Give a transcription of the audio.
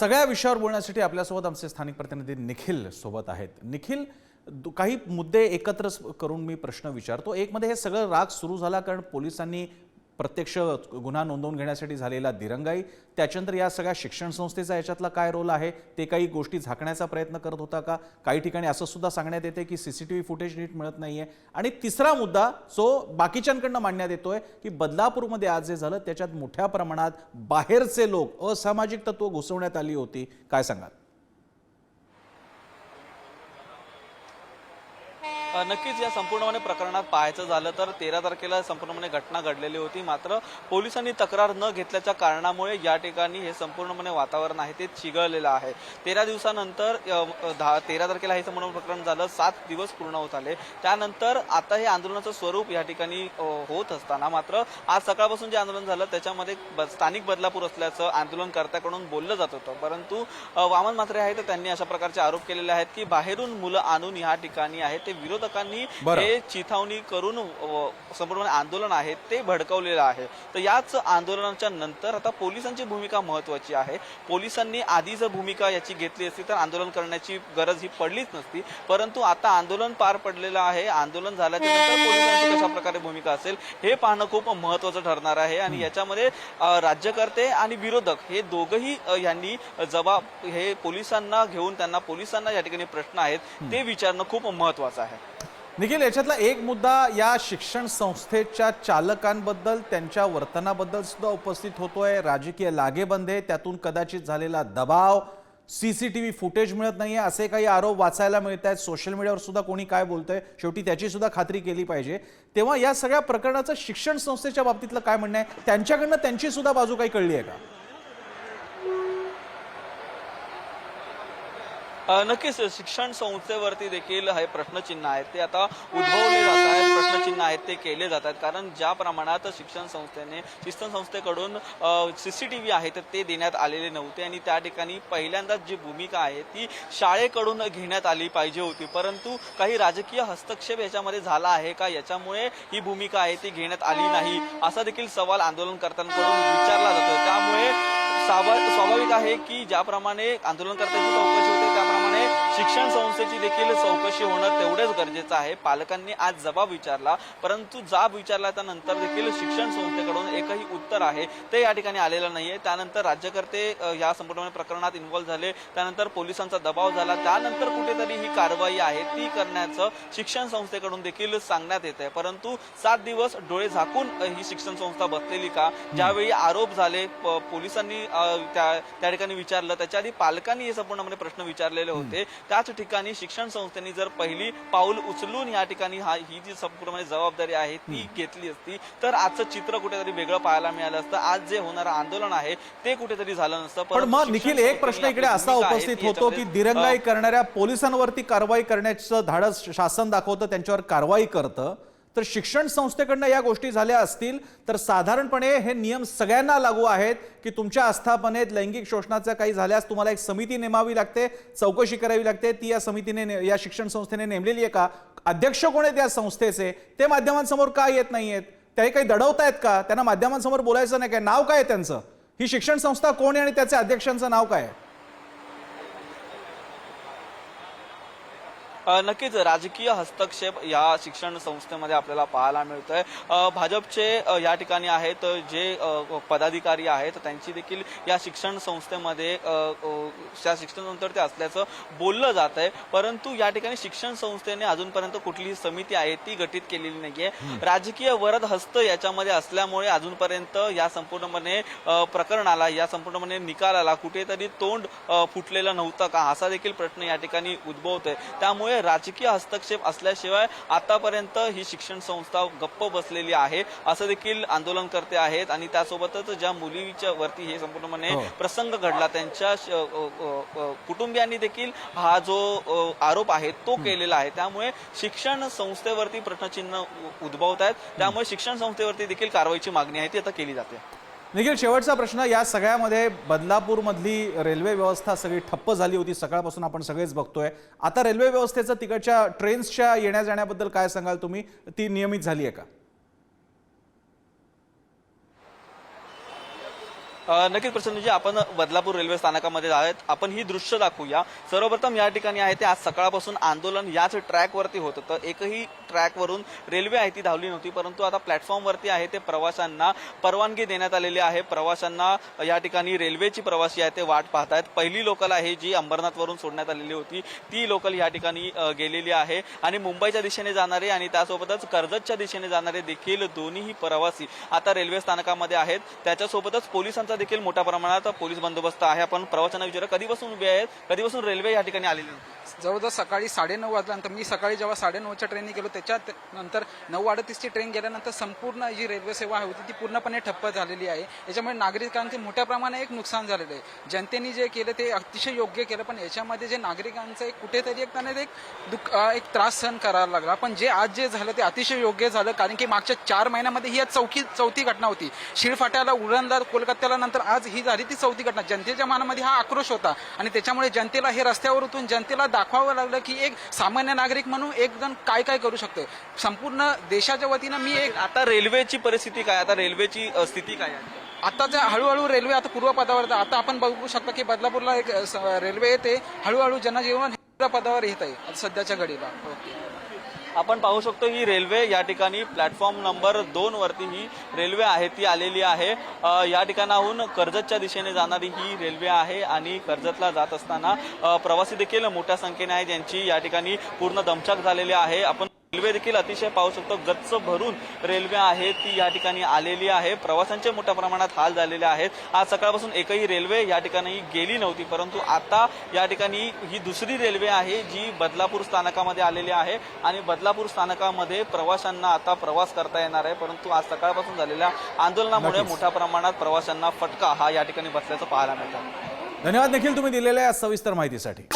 सगळ्या विषयावर बोलण्यासाठी आपल्यासोबत आमचे स्थानिक प्रतिनिधी निखिल सोबत आहेत. निखिल दु- काही मुद्दे एकत्र करून मी प्रश्न विचारतो. एकमध्ये हे सगळं राग सुरू झाला कारण पोलिसांनी प्रत्यक्ष गुन्हा नोंदवून घेण्यासाठी झालेला दिरंगाई त्याच्यानंतर या सगळ्या शिक्षण संस्थेचा याच्यातला काय रोल आहे ते काही गोष्टी झाकण्याचा प्रयत्न करत होता का? काही ठिकाणी असं सुद्धा सांगण्यात येते की C C T V footage नीट मिळत नाहीये. आणि तिसरा मुद्दा जो बाकीच्यांकडनं मांडण्यात येतोय की बदलापूरमध्ये आज जे झालं त्याच्यात मोठ्या प्रमाणात बाहेरचे लोक असामाजिक तत्व घुसवण्यात आली होती. काय सांगाल? नक्कीच या संपूर्णपणे प्रकरणात पाहायचं झालं तर तेरा तारखेला संपूर्णपणे घटना घडलेली होती. मात्र पोलिसांनी तक्रार न घेतल्याच्या कारणामुळे या ठिकाणी हे संपूर्णपणे वातावरण आहे ते चिघळलेलं आहे. तेरा दिवसानंतर दहा तेरा तारखेला हे संपूर्ण प्रकरण झालं. सात दिवस पूर्ण होत आले. त्यानंतर आता हे आंदोलनाचं स्वरूप या ठिकाणी होत असताना मात्र आज सकाळपासून जे आंदोलन झालं त्याच्यामध्ये ब- स्थानिक बदलापूर असल्याचं आंदोलनकर्त्याकडून बोललं जात होतं. परंतु वामन मात्रे आहेत तर त्यांनी अशा प्रकारचे आरोप केलेले आहेत की बाहेरून मुलं आणून या ठिकाणी आहे ते विरोध विरोधकांनी. हे चिथावणी करून संपूर्ण आंदोलन आहे ते भडकवलेलं आहे. तर याच आंदोलनाच्या नंतर आता पोलिसांची भूमिका महत्वाची आहे. पोलिसांनी आधी जर भूमिका याची घेतली असती तर आंदोलन करण्याची गरज ही पडलीच नसती. परंतु आता आंदोलन पार पडलेलं आहे. आंदोलन झाल्याच्यानंतर पोलिसांची कशा प्रकारे भूमिका असेल हे पाहणं खूप महत्वाचं ठरणार आहे. आणि याच्यामध्ये राज्यकर्ते आणि विरोधक हे दोघही यांनी जबाब हे पोलिसांना घेऊन त्यांना पोलिसांना या ठिकाणी प्रश्न आहेत ते विचारणं खूप महत्वाचं आहे. निखिल याच्यातला एक मुद्दा या शिक्षण संस्थेच्या चालकांबद्दल त्यांच्या वर्तनाबद्दल सुद्धा उपस्थित होतोय. राजकीय लागेबंधे त्यातून कदाचित झालेला दबाव सीसीटीव्ही फुटेज मिळत नाहीये असे काही आरोप वाचायला मिळत आहेत सोशल मीडियावर सुद्धा कोणी काय बोलतंय शेवटी त्याची सुद्धा खात्री केली पाहिजे. तेव्हा या सगळ्या प्रकरणाचं शिक्षण संस्थेच्या बाबतीतलं काय म्हणणं आहे? त्यांच्याकडनं त्यांची सुद्धा बाजू काही कळली आहे का? नक्कीच शिक्षण संस्थेवरती देखील हे प्रश्नचिन्ह आहेत. ते आता उद्भवले जात आहेत. प्रश्नचिन्ह आहेत ते केले जात आहेत. कारण ज्या प्रमाणात शिक्षण संस्थेने शिक्षण संस्थेकडून सीसीटीव्ही आहेत तर ते देण्यात आलेले नव्हते. आणि त्या ठिकाणी पहिल्यांदाच जी भूमिका आहे ती शाळेकडून घेण्यात आली पाहिजे होती. परंतु काही राजकीय हस्तक्षेप याच्यामध्ये झाला आहे का? याच्यामुळे ही भूमिका आहे ती घेण्यात आली नाही. असा देखील सवाल आंदोलनकर्त्यांकडून विचारला जातो. स्वाभाविक आहे की ज्याप्रमाणे आंदोलनकर्त्यांची चौकशी होते त्याप्रमाणे शिक्षण संस्थेची देखील चौकशी होणं तेवढेच गरजेचं आहे. पालकांनी आज जबाब विचारला परंतु जाब विचारला त्यानंतर देखील शिक्षण संस्थेकडून एकही उत्तर आहे. ते या ठिकाणी आलेलं नाहीये. त्यानंतर राज्यकर्ते या संपूर्ण प्रकरणात इन्व्हॉल्व्ह झाले. त्यानंतर पोलिसांचा दबाव झाला. त्यानंतर कुठेतरी ही कारवाई आहे. ती करण्याचं शिक्षण संस्थेकडून देखील सांगण्यात येत आहे परंतु सात दिवस डोळे झाकून ही शिक्षण संस्था बसलेली का? ज्यावेळी आरोप झाले पोलिसांनी त्या त्या ठिकाणी विचारलं. त्याच्या आधी पालकांनी हे संपूर्णपणे प्रश्न विचारलेले होते. त्याच ठिकाणी शिक्षण संस्थेने जर पहिली पाऊल उचलून या ठिकाणी हा ही जी संपूर्णपणे जबाबदारी आहे ती घेतली असती तर आजचं चित्र कुठेतरी वेगळं पाहायला मिळालं असतं. आज जे होणारं आंदोलन आहे ते कुठेतरी झालं नसतं. पण मग निखिल एक प्रश्न इकडे असा उपस्थित होतो की दिरंगाई करणाऱ्या पोलिसांवरती कारवाई करण्याचं धाडस शासन दाखवतं त्यांच्यावर कारवाई करतं. तर शिक्षण संस्थेकडनं या गोष्टी झाल्या असतील तर साधारणपणे हे नियम सगळ्यांना लागू आहेत की तुमच्या आस्थापनेत लैंगिक शोषणाचं काही झाल्यास तुम्हाला एक समिती नेमावी लागते चौकशी करावी लागते. ती या समितीने ने- या शिक्षण संस्थेने नेमलेली आहे का? अध्यक्ष कोण आहेत या संस्थेचे? ते माध्यमांसमोर का येत नाहीयेत? ते काही दडवतायत का? त्यांना माध्यमांसमोर बोलायचं नाही काय? नाव काय आहे त्यांचं? ही शिक्षण संस्था कोण आहे आणि त्याचे अध्यक्षांचं नाव काय आहे? नक्कीच राजकीय हस्तक्षेप या शिक्षण संस्थेमध्ये आपल्याला पाहायला मिळतोय. अ, भाजपचे या ठिकाणी आहेत जे पदाधिकारी आहेत त्यांची देखील या शिक्षण संस्थेमध्ये अ, अ, या शिक्षण संस्थेवरती असल्याचं बोललं जात आहे परंतु या ठिकाणी शिक्षण संस्थेने अजूनपर्यंत कुठलीही समिती आहे ती गठीत केलेली नाहीये. राजकीय वरद हस्त याच्यामध्ये असल्यामुळे अजूनपर्यंत या संपूर्णपणे प्रकरणाला या संपूर्णपणे निकालाला कुठेतरी तोंड फुटलेलं नव्हतं का? असा देखील प्रश्न या ठिकाणी उद्भवतोय. त्यामुळे राजकीय हस्तक्षेप असल्याशिवाय आतापर्यंत ही शिक्षण संस्था गप्प बसलेली आहे. असं देखील आंदोलनकर्ते आहेत आणि त्यासोबतच ज्या मुलीच्या वरती हे संपूर्णपणे हो. प्रसंग घडला त्यांच्या कुटुंबियांनी देखील हा जो आरोप आहे तो केलेला आहे. त्यामुळे शिक्षण संस्थेवरती प्रश्नचिन्ह उद्भवत आहेत त्यामुळे शिक्षण संस्थेवरती देखील कारवाईची मागणी आहे ती आता केली जाते. निखिल शेवटचा प्रश्न या सगळ्यामध्ये बदलापूरमधली रेल्वे व्यवस्था सगळी ठप्प झाली होती. सकाळपासून आपण सगळेच बघतोय. आता रेल्वे व्यवस्थेचं तिकडच्या ट्रेन्सच्या येण्या जाण्याबद्दल काय सांगाल तुम्ही? ती नियमित झाली आहे का? नक्कीच प्रसन्न जे आपण बदलापूर रेल्वे स्थानकामध्ये आहेत. आपण ही दृश्य दाखवूया. सर्वप्रथम या ठिकाणी आहे ते आज सकाळपासून आंदोलन याच ट्रॅकवरती होत होतं. एकही ट्रॅकवरून रेल्वे आहे ती धावली नव्हती परंतु आता प्लॅटफॉर्मवरती आहे ते प्रवाशांना परवानगी देण्यात आलेली आहे. प्रवाशांना या ठिकाणी रेल्वेची प्रवासी आहे ते वाट पाहत आहेत पहिली लोकल आहे जी अंबरनाथवरून सोडण्यात आलेली होती ती लोकल या ठिकाणी गेलेली आहे. आणि मुंबईच्या दिशेने जाणारे आणि त्यासोबतच कर्जतच्या दिशेने जाणारे देखील दोन्हीही प्रवासी आता रेल्वे स्थानकामध्ये आहेत. त्याच्यासोबतच पोलिसांचा देखील मोठ्या प्रमाणात पोलीस बंदोबस्त आहे. आपण प्रवाशांना विचार कधीपासून उभे आहेत? कधीपासून रेल्वे या ठिकाणी आलेली जवळजवळ सकाळी साडेनऊ वाजल्यानंतर मी सकाळी जेव्हा साडेनऊच्या ट्रेनने गेलो त्याच्यात नंतर नऊ अडतीसची ट्रेन गेल्यानंतर संपूर्ण जी रेल्वे सेवा होती ती पूर्णपणे ठप्प झालेली आहे. याच्यामुळे नागरिकांचे मोठ्या प्रमाणात एक नुकसान झालेलं आहे. जनतेने जे केलं ते अतिशय योग्य केलं पण याच्यामध्ये जे नागरिकांचं एक कुठेतरी एक त्यांना एक दुःख एक त्रास सहन करायला लागला. पण जे आज जे झालं ते अतिशय योग्य झालं कारण की मागच्या चार महिन्यामध्ये ही आज चौकी चौथी घटना होती. शिळफाट्याला उरणला कोलकात्याला नंतर आज ही झाली ती चौथी घटना. जनतेच्या मनामध्ये हा आक्रोश होता आणि त्याच्यामुळे जनतेला हे रस्त्यावर उतरून जनतेला दाखवावं लागलं की एक सामान्य नागरिक म्हणून एक जण काय काय करू शकतो संपूर्ण देशाच्या वतीनं मी एक आता रेल्वेची परिस्थिती काय? आता रेल्वेची स्थिती काय आहे? आताच्या हळूहळू रेल्वे आता पूर्वपदावर येते. आता आपण बघू शकता की बदलापूरला एक रेल्वे येते. हळूहळू जनजीवन पूर्वपदावर येत आहे आता सध्याच्या घडीला. ओके. आपण पाहू शकतो ही रेल्वे या ठिकाणी प्लॅटफॉर्म नंबर दोन वरती ही रेल्वे आहे ती आलेली आहे. या ठिकाणाहून कर्जतच्या दिशेने जाणारी ही रेल्वे आहे आणि कर्जतला जात असताना प्रवासी देखील मोठ्या संख्येने आहे ज्यांची या ठिकाणी पूर्ण दमछाक झालेली आहे. आपण रेल्वे देखील अतिशय पाहू शकतो गच्च भरून रेल्वे आहे ती या ठिकाणी आलेली आहे. प्रवाशांचे मोठ्या प्रमाणात हाल झालेले आहेत. आज सकाळपासून एकही रेल्वे या ठिकाणी गेली नव्हती परंतु आता या ठिकाणी ही दुसरी रेल्वे आहे जी बदलापूर स्थानकामध्ये आलेली आहे. आणि बदलापूर स्थानकामध्ये प्रवाशांना आता प्रवास करता येणार आहे परंतु आज सकाळपासून झालेल्या आंदोलनामुळे. मोठ्या प्रमाणात प्रवाशांना फटका हा या ठिकाणी बसल्याचं पाहायला मिळतं. धन्यवाद निखिल तुम्ही दिलेल्या या सविस्तर माहितीसाठी.